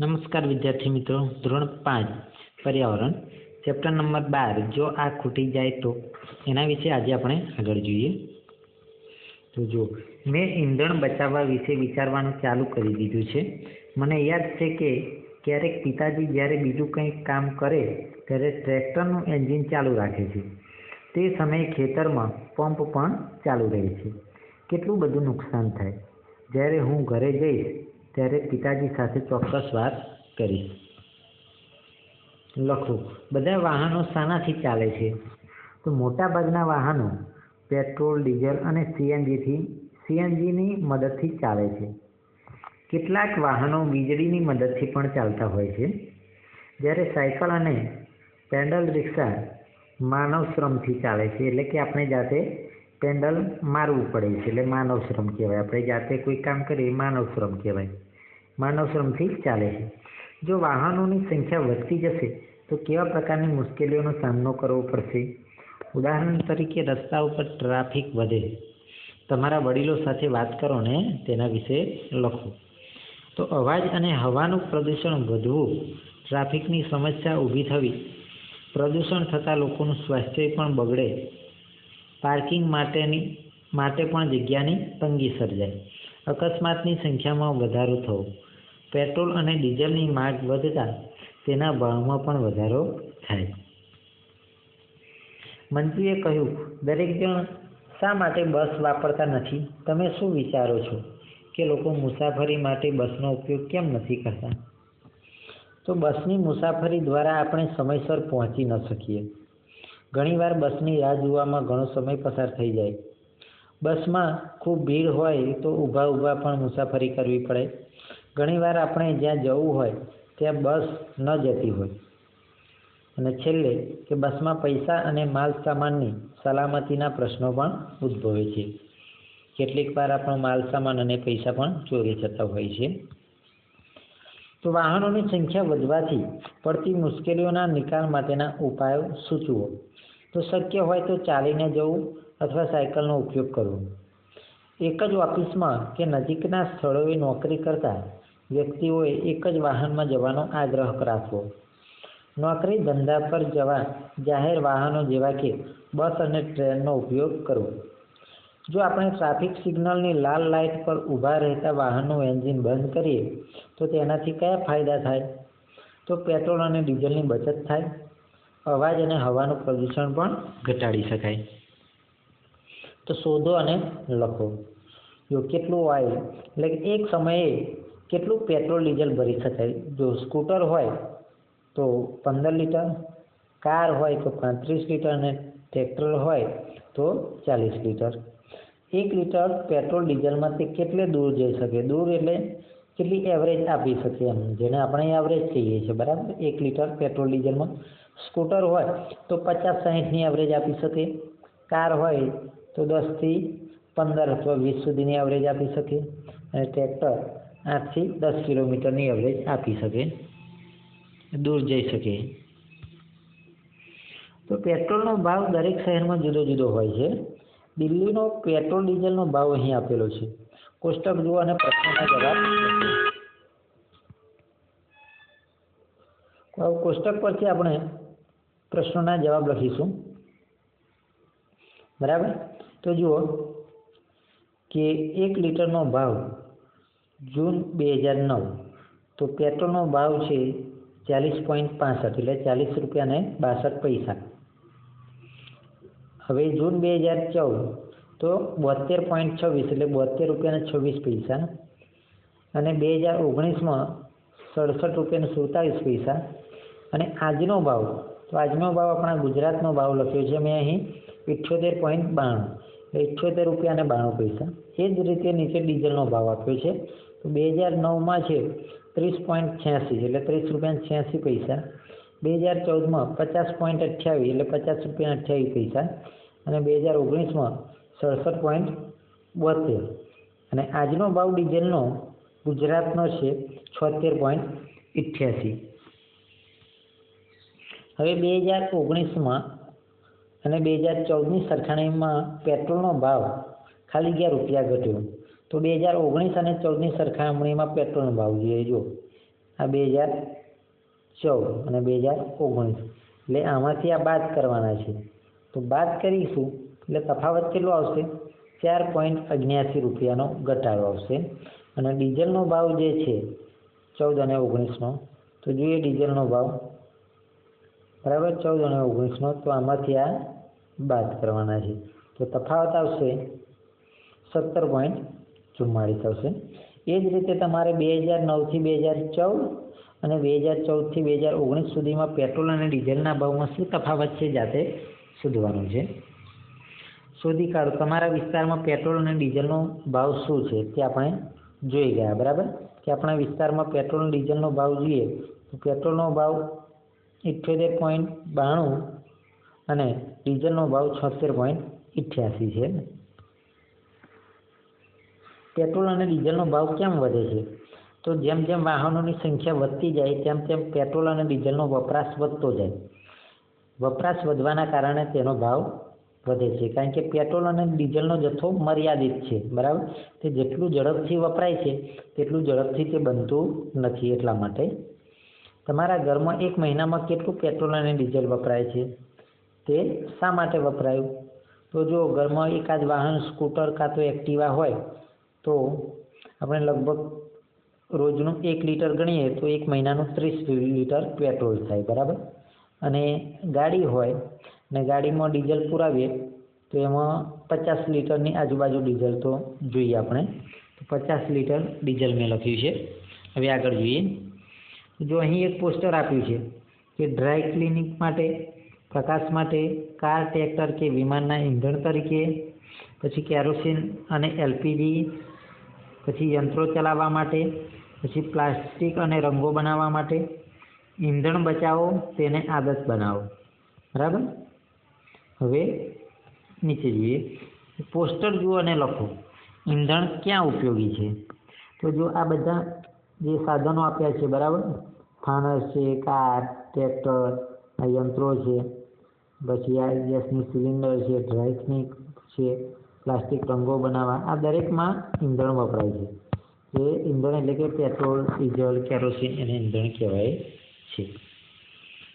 નમસ્કાર વિદ્યાર્થી મિત્રો. ધોરણ પાંચ, પર્યાવરણ ચેપ્ટર નંબર બાર. જો આ ખૂટી જાય તો એના વિશે આજે આપણે આગળ જોઈએ. તો જો મેં ઈંધણ બચાવવા વિશે વિચારવાનું ચાલુ કરી દીધું છે. મને યાદ છે કે ક્યારેક પિતાજી જ્યારે બીજું કંઈક કામ કરે, ત્યારે ટ્રેક્ટરનું એન્જિન ચાલુ રાખે છે. તે સમયે ખેતરમાં પંપ પણ ચાલુ રહે છે. કેટલું બધું નુકસાન થાય. જ્યારે હું ઘરે જઈશ ત્યારે પિતાજી સાથે ચોક્કસ વાત કરીશ. લખું, બધા વાહનો શાનાથી ચાલે છે. તો મોટાભાગના વાહનો પેટ્રોલ, ડીઝલ અને સીએનજીથી, સીએનજીની મદદથી ચાલે છે. કેટલાક વાહનો વીજળીની મદદથી પણ ચાલતા હોય છે. જ્યારે સાયકલ અને પેન્ડલ રિક્ષા માનવ શ્રમથી ચાલે છે, એટલે કે આપણે જાતે પેન્ડલ મારવું પડે છે. એટલે માનવ શ્રમ કહેવાય. આપણે જાતે કોઈ કામ કરીએ માનવ શ્રમ કહેવાય. માનવ શ્રમથી ચાલે છે. જો વાહનોની સંખ્યા વધતી જશે, તો કેવા પ્રકારની મુશ્કેલીઓનો સામનો કરવો પડશે? ઉદાહરણ તરીકે, રસ્તા ઉપર ટ્રાફિક વધે. તમારા વડીલો સાથે વાત કરો ને તેના વિશે લખો. તો અવાજ અને હવાનું પ્રદૂષણ વધવું, ટ્રાફિકની સમસ્યા ઊભી થવી, પ્રદૂષણ થતાં લોકોનું સ્વાસ્થ્ય પણ બગડે, પાર્કિંગ માટેની, માટે પણ જગ્યાની તંગી સર્જાય. અકસ્માતની સંખ્યામાં વધારો થવો. પેટ્રોલ અને ડીઝલની માંગ વધતા તેના ભાવમાં પણ વધારો થાય. મંત્રીએ કહ્યું, દરેક જણ શા માટે બસ વાપરતા નથી? તમે શું વિચારો છો કે લોકો મુસાફરી માટે બસનો ઉપયોગ કેમ નથી કરતા? તો બસની મુસાફરી દ્વારા આપણે સમયસર પહોંચી ન શકીએ. ઘણીવાર બસની રાહ જોવામાં ઘણો સમય પસાર થઈ જાય. બસમાં ખૂબ ભીડ હોય તો ઊભા ઊભા પણ મુસાફરી કરવી પડે. ઘણીવાર આપણે જ્યાં જવું હોય, ત્યાં બસ ન જતી હોય. અને છેલ્લે કે બસમાં પૈસા અને માલ સામાનની સલામતીના પ્રશ્નો પણ ઉદ્ભવે છે. કેટલીક વાર આપણો માલ સામાન અને પૈસા પણ ચોરી થતા હોય છે. તો વાહનોની સંખ્યા વધવાથી પડતી મુશ્કેલીઓના નિકાલ માટેના ઉપાયો સૂચવો. તો શક્ય હોય તો ચાલીને જવું અથવા સાયકલનો ઉપયોગ કરવો. એક જ ઓફિસમાં કે નજીકના સ્થળોએ નોકરી કરતા વ્યક્તિઓએ એક જ વાહનમાં જવાનો આગ્રહ રાખવો નોકરી ધંધા પર જવા, જાહેર વાહનો જેવા કે બસ અને ટ્રેનનો ઉપયોગ કરવો. જો આપણે ટ્રાફિક સિગ્નલની લાલ લાઇટ પર ઊભા રહેતા વાહનનું એન્જિન બંધ કરીએ, તો તેનાથી કયા ફાયદા થાય? તો પેટ્રોલ અને ડીઝલની બચત થાય. અવાજ અને હવાનું પ્રદૂષણ પણ ઘટાડી શકાય. તો શોધો અને લખો. જો કેટલું ઓઇલ એટલે એક સમયે કેટલું પેટ્રોલ, ડીઝલ ભરી શકાય? જો સ્કૂટર હોય તો પંદર લીટર, કાર હોય તો પાંત્રીસ લીટર અને ટ્રેક્ટર હોય તો ચાલીસ લીટર. એક લીટર પેટ્રોલ, ડીઝલમાંથી કેટલે દૂર જઈ શકે? દૂર એટલે કેટલી એવરેજ આપી શકે એમ, જેને આપણે એવરેજ કહીએ છીએ, બરાબર? એક લીટર પેટ્રોલ, ડીઝલમાં સ્કૂટર હોય તો પચાસ, સાહીઠની એવરેજ આપી શકે કાર હોય તો દસથી પંદર, અથવા વીસ સુધીની એવરેજ આપી શકે અને ટ્રેક્ટર આઠથી દસ કિલોમીટરની એવરેજ આપી શકે. દૂર જઈ શકે. તો પેટ્રોલનો ભાવ દરેક શહેરમાં જુદો જુદો હોય છે. દિલ્હીનો પેટ્રોલ ડીઝલનો ભાવ અહીં આપેલો છે. કોષ્ટક જુઓ અને પ્રશ્નના જવાબ. કોષ્ટક પરથી આપણે પ્રશ્નોના જવાબ લખીશું. બરાબર? તો જુઓ કે એક લીટરનો ભાવ જૂન બે હજાર નવ. તો પેટ્રોલનો ભાવ છે ચાલીસ પોઈન્ટ પાસઠ એટલે ચાલીસ રૂપિયા ને બાસઠ પૈસા. હવે જૂન બે હજાર ચૌદ, તો બોતેર પોઈન્ટ છવ્વીસ એટલે બોતેર રૂપિયાને છવ્વીસ પૈસા. અને બે હજાર ઓગણીસમાં સડસઠ રૂપિયાને સુડતાલીસ પૈસા. અને આજનો ભાવ, તો આજનો ભાવ આપણા ગુજરાતનો ભાવ લખ્યો છે મેં અહીં ઇઠ્યોતેર પોઈન્ટ બાણું. એટલે ઇઠ્ઠોતેર રૂપિયા અને બાણું પૈસા. એ જ રીતે નીચે ડીઝલનો ભાવ આપ્યો છે. તો બે હજાર નવમાં છે ત્રીસ પોઈન્ટ છ્યાસી, એટલે ત્રીસ રૂપિયા છ્યાસી પૈસા. બે હજાર ચૌદમાં પચાસ પોઈન્ટ અઠ્યાવીસ એટલે પચાસ રૂપિયા અઠ્યાવીસ પૈસા. અને બે હજાર ઓગણીસમાં સડસઠ પોઈન્ટ બોતેર. અને આજનો ભાવ ડીઝલનો ગુજરાતનો છે છોતેર પોઈન્ટ અઠ્યાસી હવે બે હજાર ઓગણીસમાં અને બે હજાર ચૌદની સરખામણીમાં પેટ્રોલનો ભાવ ખાલી અગિયાર રૂપિયા ઘટ્યો. તો બે હજાર ઓગણીસ અને ચૌદની સરખામણીમાં પેટ્રોલનો ભાવ જોઈએ જો આ બે હજાર ચૌદ અને બે હજાર ઓગણીસ. એટલે આમાંથી આ બાદ કરવાના છે. તો બાદ કરીશું એટલે તફાવત કેટલો આવશે? ચાર પોઈન્ટ અગિયાસી રૂપિયાનો ઘટાડો આવશે. અને ડીઝલનો ભાવ જે છે ચૌદ અને ઓગણીસનો, તો જોઈએ ડીઝલનો ભાવ. બરાબર? ચૌદ અને ઓગણીસનો, તો આમાંથી આ બાદ કરવાના છે. તો તફાવત આવશે સત્તર પોઈન્ટ ચુમ્માળીસ આવશે. એ જ રીતે તમારે બે હજાર નવથી બે હજાર ચૌદ અને બે હજાર ચૌદથી બે હજાર ઓગણીસ સુધીમાં પેટ્રોલ અને ડીઝલના ભાવમાં શું તફાવત છે જાતે શોધવાનું છે. શોધી કાઢો. તમારા વિસ્તારમાં પેટ્રોલ અને ડીઝલનો ભાવ શું છે તે આપણે જોઈ ગયા, બરાબર? કે આપણા વિસ્તારમાં પેટ્રોલ ડીઝલનો ભાવ જોઈએ તો પેટ્રોલનો ભાવ ઇઠ્યોતેર પોઈન્ટ બાણું અને ડીઝલનો ભાવ છોતેર પોઈન્ટ ઇઠ્યાસી છે. પેટ્રોલ અને ડીઝલનો ભાવ કેમ વધે છે? તો જેમ જેમ વાહનોની સંખ્યા વધતી જાય, તેમ તેમ પેટ્રોલ અને ડીઝલનો વપરાશ વધતો જાય. વપરાશ વધવાના કારણે તેનો ભાવ વધે છે. કારણ કે પેટ્રોલ અને ડીઝલનો જથ્થો મર્યાદિત છે, બરાબર? તે જેટલું ઝડપથી વપરાય છે, તેટલું ઝડપથી તે બનતું નથી એટલા માટે. તમારા ઘરમાં એક મહિનામાં કેટલું પેટ્રોલ અને ડીઝલ વપરાય છે? તે શા માટે વપરાયું? તો જો ઘરમાં એકાદ વાહન, સ્કૂટર કાં તો એક્ટિવા હોય, તો આપણે લગભગ રોજનું એક લીટર ગણીએ તો એક મહિનાનું ત્રીસ લીટર પેટ્રોલ થાય, બરાબર? અને ગાડી હોય ને ગાડીમાં ડીઝલ પુરાવીએ, તો એમાં પચાસ લીટરની આજુબાજુ ડીઝલ તો જોઈએ આપણે. તો પચાસ લીટર ડીઝલ મેં લખ્યું છે. હવે આગળ જોઈએ. જો અહીં એક પોસ્ટર આપ્યું છે કે ડ્રાય ક્લિનિક માટે પ્રકાશ માટે કાર, ટ્રેક્ટર કે વિમાનના ઈંધણ તરીકે, પછી કેરોસીન અને એલપીજી, પછી યંત્રો ચલાવવા માટે, પછી પ્લાસ્ટિક અને રંગો બનાવવા માટે. ઈંધણ બચાવો, તેને આદત બનાવો. બરાબર? હવે નીચે જઈએ. પોસ્ટર જુઓ અને લખો. ઈંધણ ક્યાં ઉપયોગી છે? તો જો આ બધા જે સાધનો આપ્યા છે, બરાબર? ફાનસ છે, કાર, ટ્રેક્ટર આ યંત્રો છે પછી આ ગેસની સિલિન્ડર છે ડ્રાયક્નિક છે, પ્લાસ્ટિક રંગો બનાવવા, આ દરેકમાં ઈંધણ વપરાય છે. જે ઈંધણ એટલે કે પેટ્રોલ, ડીઝલ, કેરોસીન એને ઈંધણ કહેવાય છે.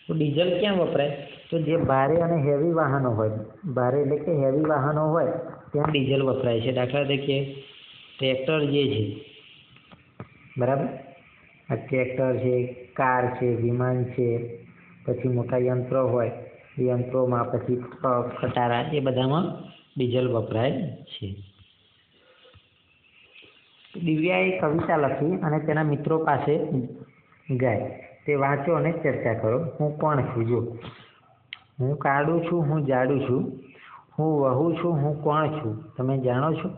તો ડીઝલ ક્યાં વપરાય? તો જે ભારે અને હેવી વાહનો હોય, ભારે એટલે કે હેવી વાહનો હોય, ત્યાં ડીઝલ વપરાય છે. દાખલા તરીકે ટ્રેક્ટર જે છે, બરાબર? આ ટ્રેક્ટર છે, કાર છે, વિમાન છે પછી મોટા યંત્રો હોય યંત્રોમાં પછી ખટારા એ બધામાં ડીઝલ વપરાય છે. દિવ્યાએ કવિતા લખી અને તેના મિત્રો પાસે ગાય. તે વાંચો અને ચર્ચા કરો. હું કોણ છું? જો. હું કાળું છું, હું જાડું છું. હું વહુ છું, હું કોણ છું? તમે જાણો છો?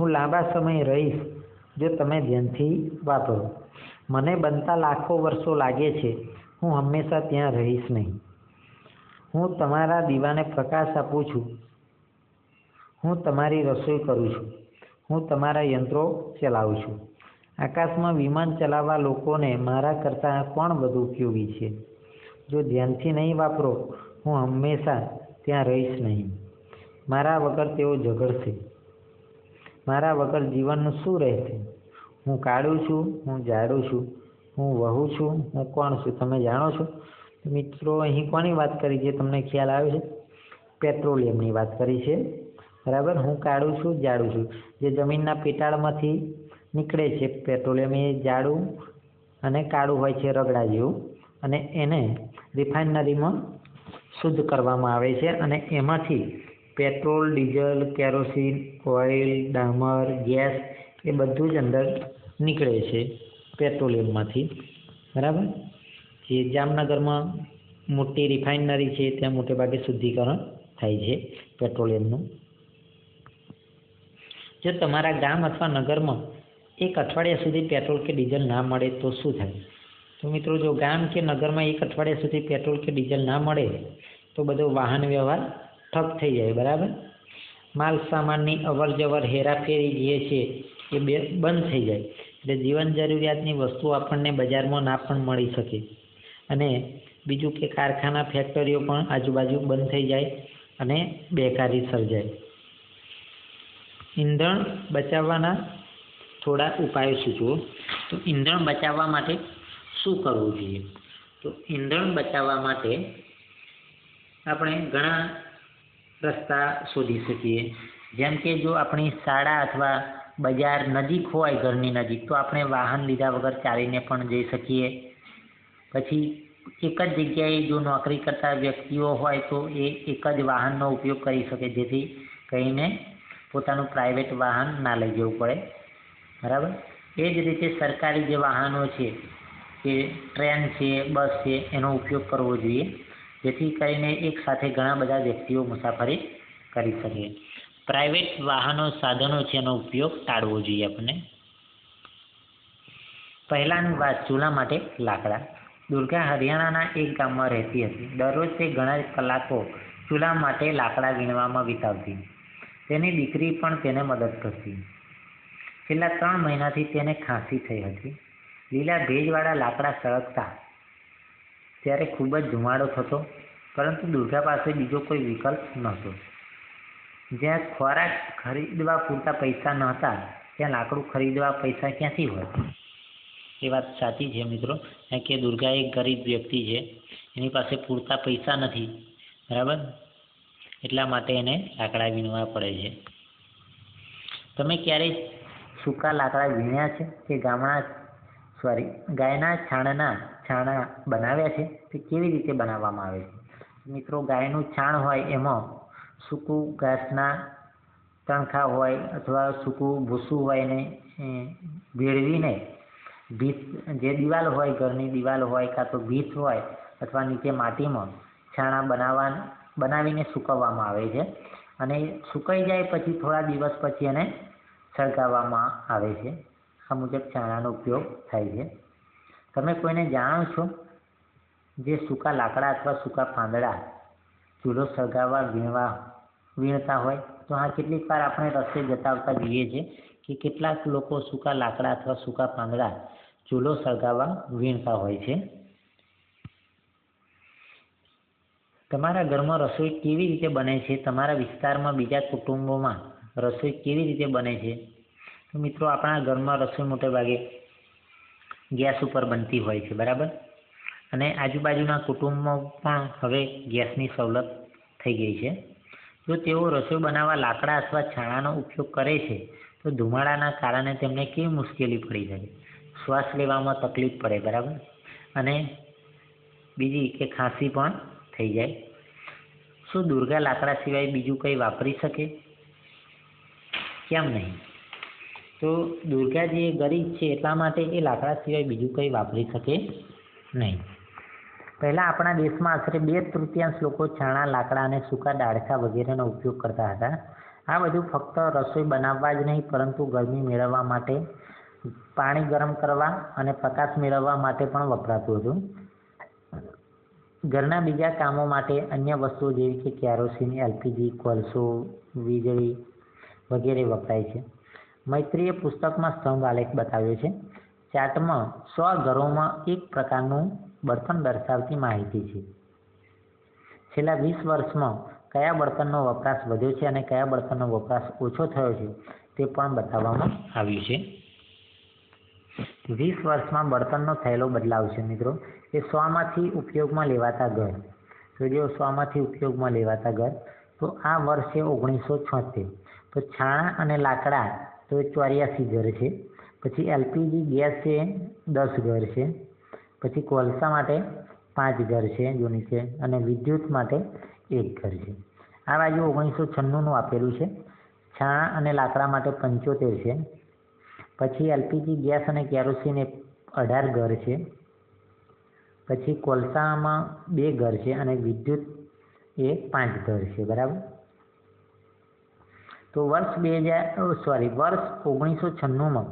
હું લાંબા સમય રહીશ, જો તમે ધ્યાનથી વાપરો. મને બનતા લાખો વર્ષો લાગે છે. હું હંમેશા ત્યાં રહીશ નહીં. હું તમારા દીવાને પ્રકાશ આપું છું. હું તમારી રસોઈ કરું છું. હું તમારા યંત્રો ચલાવું છું. આકાશમાં વિમાન ચલાવવા લોકોને મારા કરતાં કોણ વધુ ઉપયોગી છે? જો ધ્યાનથી નહીં વાપરો, હું હંમેશા ત્યાં રહીશ નહીં. મારા વગર તેઓ ઝઘડશે. મારા વગર જીવનનું શું રહેશે? હું કાળું છું, હું જાડું છું. હું વહુ છું હું કોણ છું તમે જાણો છો? મિત્રો, અહીં કોની વાત કરી છે તમને ખ્યાલ આવે છે? પેટ્રોલિયમની વાત કરી છે. બરાબર? હું કાળું છું, જાડું છું. જે જમીનના પેટાળમાંથી નીકળે છે પેટ્રોલિયમ એ જાડું અને કાળું હોય છે, રગડા જેવું. અને એને રિફાઇનરીમાં શુદ્ધ કરવામાં આવે છે અને એમાંથી પેટ્રોલ, ડીઝલ, કેરોસીન, ઓઇલ, ડામર, ગેસ એ બધું જ અંદર નીકળે છે. પેટ્રોલિયમમાંથી, બરાબર? જે જામનગરમાં મોટી રિફાઇનરી છે, ત્યાં મોટે ભાગે શુદ્ધિકરણ થાય છે પેટ્રોલિયમનું. જો તમારા ગામ અથવા નગરમાં એક અઠવાડિયા સુધી પેટ્રોલ કે ડીઝલ ના મળે, તો શું થાય? તો મિત્રો, જો ગામ કે નગરમાં એક અઠવાડિયા સુધી પેટ્રોલ કે ડીઝલ ના મળે, તો બધો વાહન વ્યવહાર ઠપ થઈ જાય, બરાબર? માલ સામાનની અવર જવર હેરાફેરી જે છે, એ બે બંધ થઈ જાય. એટલે જીવન જરૂરિયાતની વસ્તુઓ આપણને બજારમાં ના પણ મળી શકે. અને બીજું કે કારખાના ફેક્ટરીઓ પણ આજુબાજુ બંધ થઈ જાય અને બેકારી સર્જાય. ઈંધણ બચાવવાના થોડા ઉપાયો સૂચવો તો ઈંધણ બચાવવા માટે શું કરવું જોઈએ? તો ઈંધણ બચાવવા માટે આપણે ઘણા રસ્તા શોધી શકીએ. જેમ કે જો આપણી શાળા અથવા બજાર નજીક હોય, ઘરની નજીક, તો આપણે વાહન લીધા વગર ચાલીને પણ જઈ શકીએ. પછી એક જ જગ્યાએ જો નોકરી કરતા વ્યક્તિઓ હોય, તો એ એક જ વાહનનો ઉપયોગ કરી શકે, જેથી કહીને પોતાનું પ્રાઇવેટ વાહન ના લઈ જવું પડે. બરાબર? એ જ રીતે સરકારી જે વાહનો છે કે ટ્રેન છે, બસ છે, એનો ઉપયોગ કરવો જોઈએ, જેથી કરીને એક સાથે ઘણા બધા વ્યક્તિઓ મુસાફરી કરી શકે પ્રાઇવેટ વાહનો સાધનો છે એનો ઉપયોગ ટાળવો જોઈએ આપણને પહેલાંની વાત ચૂલા માટે લાકડા. દુર્ગા હરિયાણાના એક ગામમાં રહેતી હતી. દરરોજ તે ઘણા કલાકો ચૂલા માટે લાકડા વીણવામાં વિતાવતી. તેની દીકરી પણ તેને મદદ કરતી. છેલ્લા ત્રણ મહિનાથી તેને ખાંસી થઈ હતી. લીલા ભેજવાળા લાકડા સળગતા ત્યારે ખૂબ જ ધુમાડો થતો, પરંતુ દુર્ગા પાસે બીજો કોઈ વિકલ્પ નહોતો. જ્યાં ખોરાક ખરીદવા પૂરતા પૈસા નહોતા, ત્યાં લાકડું ખરીદવા પૈસા ક્યાંથી હોય? એ વાત સાચી છે મિત્રો. કે દુર્ગા એક ગરીબ વ્યક્તિ છે. એની પાસે પૂરતા પૈસા નથી. બરાબર? એટલા માટે એને લાકડા વીણવા પડે છે. તમે ક્યારેય સૂકા લાકડા વીણ્યા છે? કે ગામડા સોરી ગાયના છાણના છાણા બનાવ્યા છે? તે કેવી રીતે બનાવવામાં આવે છે? મિત્રો, ગાયનું છાણ હોય એમાં સૂકું ઘાસના તણખા હોય અથવા સૂકું ભૂસું હોય ને ભેળવીને ભીત, જે દિવાલ હોય, ઘરની દિવાલ હોય કાં તો ભીત હોય અથવા નીચે માટીમાં છાણા બનાવવા, બનાવીને સૂકવવામાં આવે છે. અને સુકાઈ જાય પછી થોડા દિવસ પછી એને સળગાવવામાં આવે છે. આ મુજબ છાણાનો ઉપયોગ થાય છે. તમે કોઈને જાણો છો જે સૂકા લાકડા અથવા સૂકા પાંદડા ચૂલો સળગાવવા, વીણવા વીણતા હોય, તો હા કેટલીક વાર આપણે રસ્તે જતા આવતા જોઈએ છીએ કે કેટલાક લોકો સૂકા લાકડા અથવા સૂકા પાંદડા ચૂલો સળગાવવા વીણતા હોય છે. તમારા ઘરમાં રસોઈ કેવી રીતે બને છે? તમારા વિસ્તારમાં બીજા કુટુંબોમાં રસોઈ કેવી રીતે બને છે? તો મિત્રો, આપણા ઘરમાં રસોઈ મોટે ભાગે ગેસ ઉપર બનતી હોય છે, બરાબર? અને આજુબાજુના કુટુંબમાં પણ હવે ગેસની સવલત થઈ ગઈ છે. જો તેઓ રસોઈ બનાવવા લાકડા અથવા છાણાનો ઉપયોગ કરે છે, તો ધુમાડાના કારણે તેમને કેવી મુશ્કેલી પડી શકે? શ્વાસ લેવામાં તકલીફ પડે, બરાબર? અને બીજી કે ખાંસી પણ થઈ જાય. શું દુર્ગા લાકડા સિવાય બીજું કંઈ વાપરી શકે? કેમ નહીં? તો દુર્ગાજી એ ગરીબ છે એટલા માટે એ લાકડા સિવાય બીજું કંઈ વાપરી શકે નહીં. પહેલાં આપણા દેશમાં આશરે બે તૃતીયાંશ લોકો ચણા, લાકડા અને સૂકા ડાળખા વગેરેનો ઉપયોગ કરતા હતા. આ બધું ફક્ત રસોઈ બનાવવા જ નહીં, પરંતુ ગરમી મેળવવા માટે, પાણી ગરમ કરવા અને પ્રકાશ મેળવવા માટે પણ વપરાતું હતું. ઘરના બીજા કામો માટે અન્ય વસ્તુઓ જેવી કે કેરોસીન, એલપીજી, કોલસો, વીજળી વગેરે વપરાય છે. મૈત્રીએ પુસ્તકમાં સ્તંભ આલેખ બતાવ્યો છે. ચાર્ટમાં સો ઘરોમાં એક પ્રકારનું બળતણ દર્શાવતી માહિતી છે. છેલ્લા વીસ વર્ષમાં કયા બળતણનો વપરાશ વધ્યો છે અને કયા બળતણનો વપરાશ ઓછો થયો છે તે પણ બતાવવામાં આવ્યું છે. વીસ વર્ષમાં બળતણનો થયેલો બદલાવ છે મિત્રો. એ સોમાંથી ઉપયોગમાં લેવાતા ઘર. તો જો સોમાંથી ઉપયોગમાં લેવાતા ઘર, તો આ વર્ષ ઓગણીસો છોતેર. તો છાણા અને લાકડા તો ચોર્યાસી ઘર છે. પછી એલપીજી ગેસ છે દસ ઘર છે. પછી કોલસા માટે પાંચ ઘર છે જો નીચે અને વિદ્યુત માટે એક ઘર છે. આ બાજુ ઓગણીસો છન્નુંનું આપેલું છે. છાણા અને લાકડા માટે પંચોતેર છે. પછી એલપીજી ગેસ અને કેરોસીન એ અઢાર ઘર છે. પછી કોલસામાં બે ઘર છે અને વિદ્યુત એ પાંચ ઘર છે, બરાબર? તો વર્ષ બે હજાર સોરી વર્ષ ઓગણીસો છન્નુંમાં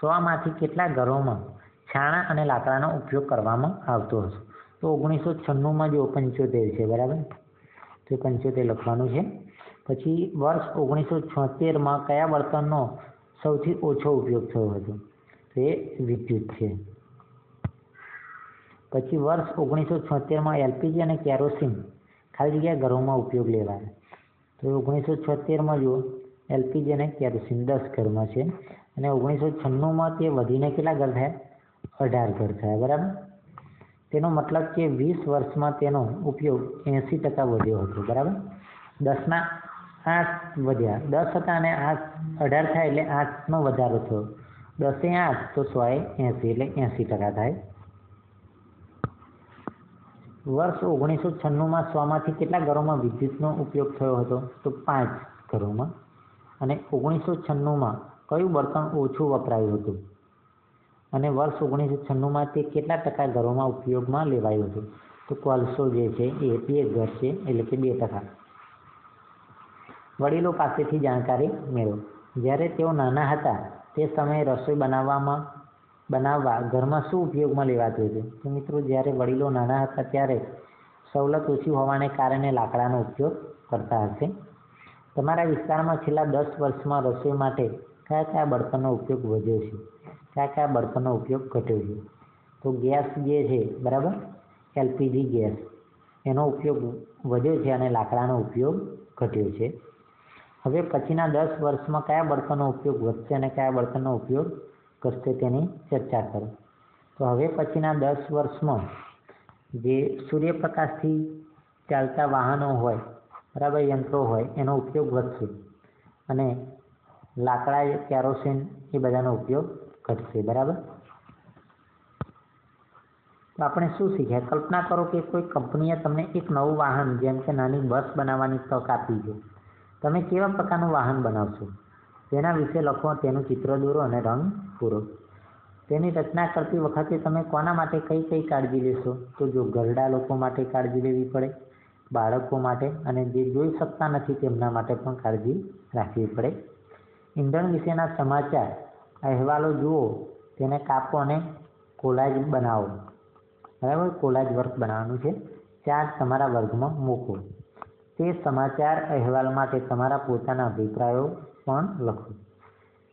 સોમાંથી કેટલા ઘરોમાં છાણા અને લાકડાનો ઉપયોગ કરવામાં આવતો હતો. તો ઓગણીસો છન્નુંમાં જો પંચોતેર છે, બરાબર? તો પંચોતેર લખવાનું છે. પછી વર્ષ ઓગણીસો છોતેરમાં કયા બળતણનો સૌથી ઓછો ઉપયોગ થયો હતો? તો વિદ્યુત છે. પછી વર્ષ ઓગણીસો છોતેરમાં એલપીજી અને કેરોસીન ખાલી જગ્યા ઘરોમાં ઉપયોગ લેવાય. તો ઓગણીસો છોતેરમાં જુઓ, એલપીજી અને કેરોસીન દસ ઘરમાં છે. અને ઓગણીસો છન્નુંમાં તે વધીને કેટલા ઘર થયા? અઢાર ઘર થયા, બરાબર? તેનો મતલબ કે વીસ વર્ષમાં તેનો ઉપયોગ એંસી ટકા વધ્યો હતો, બરાબર? દસના આઠ વધ્યા. દસ હતા અને આઠ અઢાર થાય એટલે આઠનો વધારો થયો. દસે આઠ, તો સોએ એંસી એટલે એંસી ટકા થાય. વર્ષ ઓગણીસો છન્નુંમાં સોમાંથી કેટલા ઘરોમાં વિદ્યુતનો ઉપયોગ થયો હતો? તો પાંચ ઘરોમાં. અને ઓગણીસો છન્નુંમાં કયું બળતણ ઓછું વપરાયું હતું? અને વર્ષ ઓગણીસો છન્નુંમાં તે કેટલા ટકા ઘરોમાં ઉપયોગમાં લેવાયું હતું? તો કોલસો જે છે એ બે ઘર છે, એટલે કે બે ટકા. વડીલો પાસેથી જાણકારી મેળવો. જ્યારે તેઓ નાના હતા, તે સમયે રસોઈ બનાવવામાં, બનાવવા ઘરમાં શું ઉપયોગમાં લેવાતું હતું? તો મિત્રો, જ્યારે વડીલો નાના હતા, ત્યારે સવલત ઓછી હોવાને કારણે લાકડાનો ઉપયોગ કરતા હશે. તમારા વિસ્તારમાં છેલ્લા દસ વર્ષમાં રસોઈ માટે કયા કયા બળતણનો ઉપયોગ વધ્યો છે? કયા કયા બળતણનો ઉપયોગ ઘટ્યો છે? તો ગેસ જે છે, બરાબર? LPG gas. એનો ઉપયોગ વધ્યો છે અને લાકડાનો ઉપયોગ ઘટ્યો છે. હવે પછીના દસ વર્ષમાં કયા બળતણનો ઉપયોગ વધશે અને કયા બળતણનો ઉપયોગ ઘટશે તેની ચર્ચા કરો. તો હવે પછીના દસ વર્ષમાં જે સૂર્યપ્રકાશથી ચાલતા વાહનો હોય, બરાબર, યંત્રો હોય, એનો ઉપયોગ વધશે. અને લાકડા, કેરોસીન એ બધાનો ઉપયોગ ઘટશે બરાબર? તો આપણે શું શીખ્યા? કલ્પના કરો કે કોઈ કંપનીએ તમને એક નવું વાહન, જેમ કે નાની બસ બનાવવાની તક આપી છે. તમે કેવા પ્રકારનું વાહન બનાવશો? તેના વિશે લખો, તેનું ચિત્ર દોરો અને રંગ પૂરો. તેની રચના કરતી વખતે તમે કોના માટે કઈ કઈ કાળજી લેશો? તો જો ઘરડા લોકો માટે કાળજી લેવી પડે, બાળકો માટે, અને જે જોઈ શકતા નથી તેમના માટે પણ કાળજી રાખવી પડે. ઈંધણ વિશેના સમાચાર, અહેવાલો જુઓ, તેને કાપો અને કોલાજ બનાવો. બરાબર? કોલાજ વર્ક બનાવવાનું છે. ચાર્ટ તમારા વર્ગમાં મૂકો. તે સમાચાર, અહેવાલ માટે તમારા પોતાના અભિપ્રાયો પણ લખો.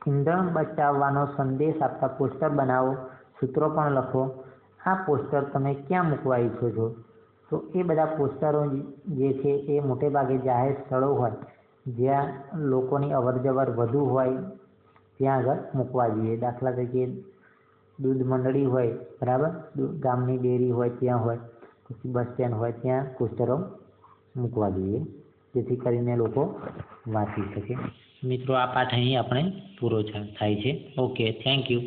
ઈંધણ બચાવવાનો સંદેશ આપતા પોસ્ટર બનાવો, સૂત્રો પણ લખો. આ પોસ્ટર તમે ક્યાં મૂકવા ઈચ્છો છો? તો એ બધા પોસ્ટરો જે છે એ મોટે ભાગે જાહેર સ્થળો હોય. જ્યાં લોકોની અવરજવર વધુ હોય, ત્યાં આગળ મૂકવા જોઈએ. દાખલા તરીકે દૂધ મંડળી હોય, બરાબર? ગામની ડેરી હોય, ત્યાં હોય, પછી બસ સ્ટેન્ડ હોય, ત્યાં પોસ્ટરો મૂકવા જોઈએ, જેથી કરીને લોકો વાંચી શકે. મિત્રો, આ પાઠ અહીં આપણે પૂરો થાય છે. Okay, thank you.